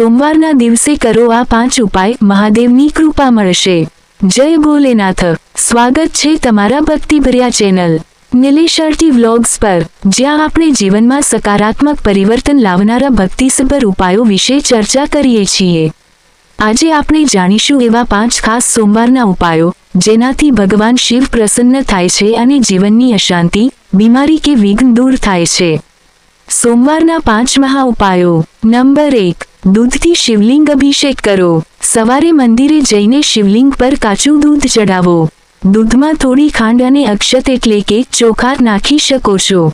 સોમવારના દિવસે કરો આ પાંચ ઉપાય. મહાદેવની કૃપા મળશે. જય ભોલેનાથ. સ્વાગત છે તમારા ભક્તિભર્યા ચેનલ નિલેશર્ટી વ્લોગ્સ પર. જ્યાં આપણે જીવનમાં સકારાત્મક પરિવર્તન લાવનારા ભક્તિસભર ઉપાયો વિશે ચર્ચા કરીએ છીએ. આજે આપણે જાણીશું એવા પાંચ ખાસ સોમવારના ઉપાયો, જેનાથી ભગવાન શિવ પ્રસન્ન થાય છે અને જીવનની અશાંતિ, બીમારી કે વિઘ્ન દૂર થાય છે. સોમવારના પાંચ મહા ઉપાયો. નંબર એક દૂધથી શિવલિંગ અભિષેક કરો. સવારે મંદિરે જઈને શિવલિંગ પર કાચું દૂધ ચડાવો દૂધમાં થોડી ખાંડ અને અક્ષત એટલે કે ચોખા નાખી શકો છો.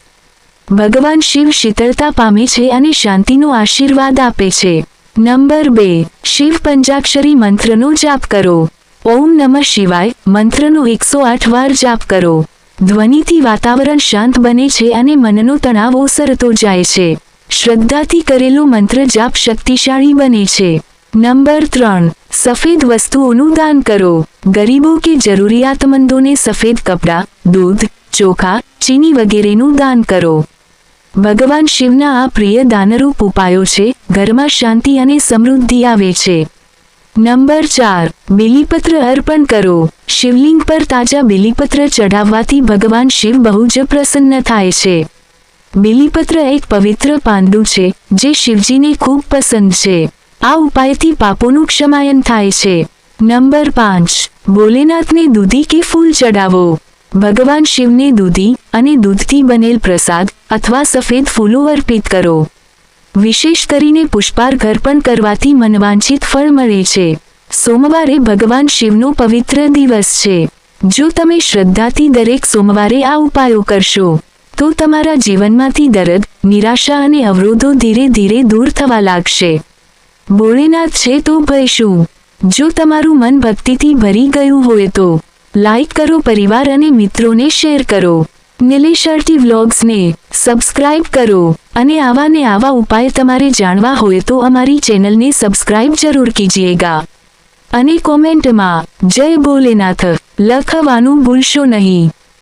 ભગવાન શિવ શીતળતા પામે છે અને શાંતિનો આશીર્વાદ આપે છે. નંબર બે, શિવ પંચાક્ષરી મંત્રનો જાપ કરો. ઓમ નમઃ શિવાય, મંત્રનો એકસો આઠ વાર જાપ કરો. ધ્વનિથી વાતાવરણ શાંત બને છે અને મનનો તણાવ ઓસરતો જાય છે. શ્રદ્ધાથી કરેલો મંત્ર જાપ શક્તિશાળી બને છે. નંબર ત્રણ, સફેદ વસ્તુઓનું દાન કરો. ગરીબો કે જરૂરિયાતમંદોને સફેદ કપડાં, દૂધ, ચોખા, ચીની વગેરેનું દાન કરો. ભગવાન શિવના આ પ્રિય દાનરૂપ ઉપાયો છે, ઘરમાં શાંતિ અને સમૃદ્ધિ આવે છે. નંબર ચાર, બિલીપત્ર અર્પણ કરો. શિવલિંગ પર તાજા બિલીપત્ર ચઢાવવાથી ભગવાન શિવ બહુ જ પ્રસન્ન થાય છે. બિલીપત્ર એક પવિત્ર પાંદડું છે, જે શિવજીને ખૂબ પસંદ છે. આ ઉપાયથી પાપોનું ક્ષમાયન થાય છે. નંબર પાંચ. ભોલેનાથને દૂધી કે ફૂલ ચડાવો? ભગવાન શિવને દૂધી અને દૂધથી બનેલ પ્રસાદ અથવા સફેદ ફૂલો અર્પિત કરો. વિશેષ કરીને પુષ્પાર્ઘ અર્પણ કરવાથી મનવાંછિત ફળ મળે છે. સોમવારે ભગવાન શિવનો પવિત્ર દિવસ છે. જો તમે શ્રદ્ધાથી દરેક સોમવારે આ ઉપાયો કરશો તો તમારા જીવનમાંથી દરદ, નિરાશા અને અવરોધો ધીરે ધીરે દૂર થવા લાગશે. ભોળેનાથ છે તો ભય શું? જો તમારું મન ભક્તિથી ભરી ગયું હોય તો લાઈક કરો પરિવાર અને મિત્રોને શેર કરો. નિલેશર્ટી વ્લોગ્સને સબસ્ક્રાઇબ કરો અને આવા ને આવા ઉપાય તમારે જાણવા હોય તો અમારી ચેનલને સબસ્ક્રાઇબ જરૂર કીજીએગા. અને કોમેન્ટમાં જય ભોલેનાથ, લખવાનું ભૂલશો નહીં.